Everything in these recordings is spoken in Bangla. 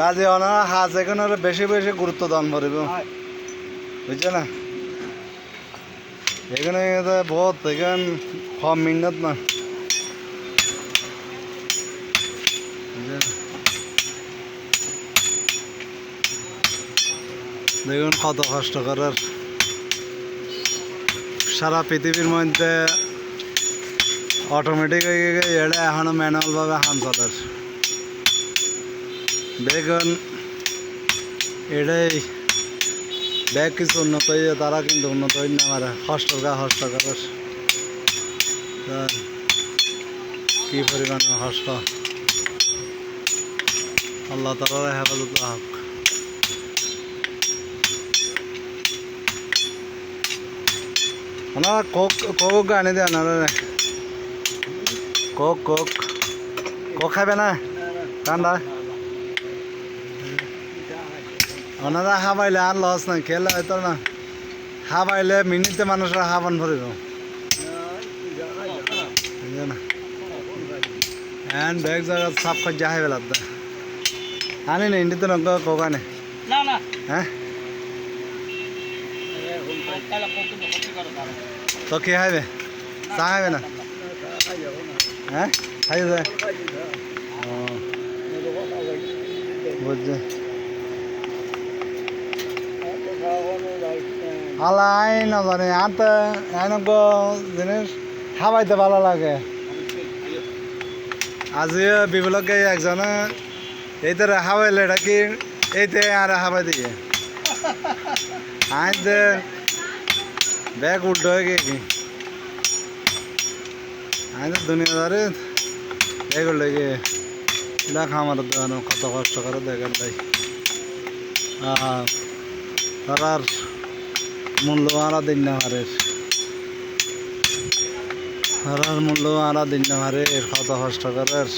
বাজে ওনারা হাজ এখন এখানে বেশি বেশি গুরুত্ব দান করিব। বুঝছে না? এখানে বহুত এখান কম মিনত না। দেখুন কত কষ্ট করার। সারা পৃথিবীর মধ্যে অটোমেটিক হয়ে গেছে এটা এখনও ম্যানুয়াল ভাবে হান চলার। দেখুন এটাই ব্যাগ কিছু উন্নত হয়ে তারা কিন্তু উন্নত হই না আমার করার তা, কি পরিমাণ কষ্ট আল্লাহ তালা হেফাজত হোক ওনারা কোক কোক আনি দেয় ওনারা কোক কোক। কোক খাবে না? ঠান্ডা ওনারা হাবাইলে আর লস নাই খেলে হয়তো না। হাবাইলে মিনিটে মানুষরা হাবান ভরিব। না? হ্যান ব্যাগ জায়গা সাপ খাই যাহাই বেলার দা আনি নি ইন্ডিতে নক কোক আনে। না না। হ্যাঁ? করে তো কি খাইবে চা খাইবে না? হ্যাঁ? খাই যায়। ও। বুঝছে। আলা আই না জানে আত এনক জিনিস খাবাইতে ভালো লাগে। আজি বিবলকে একজনে এইতে হাবাইলে এটা কি? এইতে আর হাবাই দিয়ে। আজ দে ব্যাগ উল্টো হয়ে কি? আজ দুনিয়াদারে উল্টো গিয়ে দেখ আমার কত কষ্ট করে দেখেন তাই তারার মূল্য আরা দিন না হারের তারার মূল্য আরা দিন না হারের কত কষ্ট করার।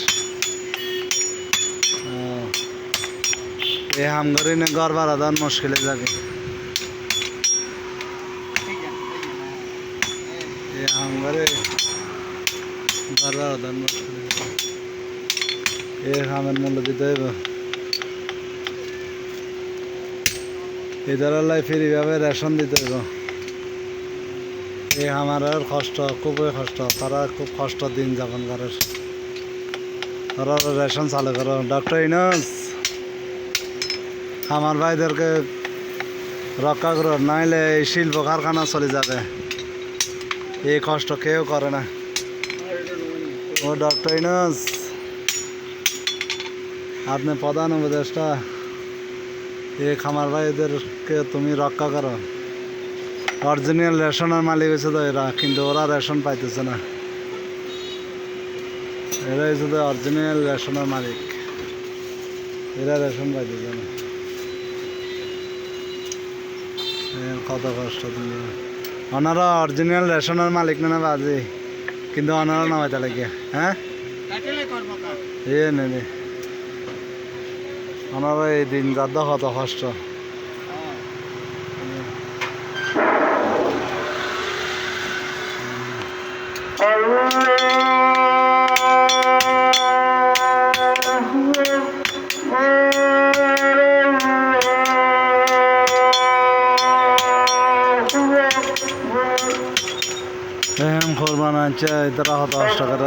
এ হামগরি নে ঘর ভাড়া দেওয়ার মুশকিলে থাকে এ হামগরে ঘর ভাড়া দেওয়ার মুশকিলে এ হামের মূল্য দিতে হইব। লাই ফিরি ভাবে রেশন দিতে এই আমার আর কষ্ট, খুবই কষ্ট। তারা খুব কষ্ট দিন যাপন করে। তারা রেশন চালু করো। ডক্টর ইনস আমার ভাইদেরকে রক্ষা করো, নাইলে এই শিল্প কারখানা চলে যাবে। এই কষ্ট কেউ করে না। ও ডক্টর ইনস আপনি প্রধান উপদেষ্টা। এই খামার ভাইদেরকে তুমি রক্ষা করো। অরিজিনাল রেশনের মালিক হয়েছে তো এরা কিন্তু ওরা রেশন পাইতেছে না। এরা হয়েছে তো অরিজিনাল রেশনের মালিক। এরা রেশন পাইতেছে না। এ কত কষ্ট তুমি। ওনারা অরিজিনাল রেশনের মালিক না না বাজি কিন্তু ওনারা হইতে লাগে হ্যাঁ? কা। এ নেই ওনারা এই দিন যাদ্দা কত কষ্ট। এরকম কোরবান আছে তারা কত কষ্ট করে।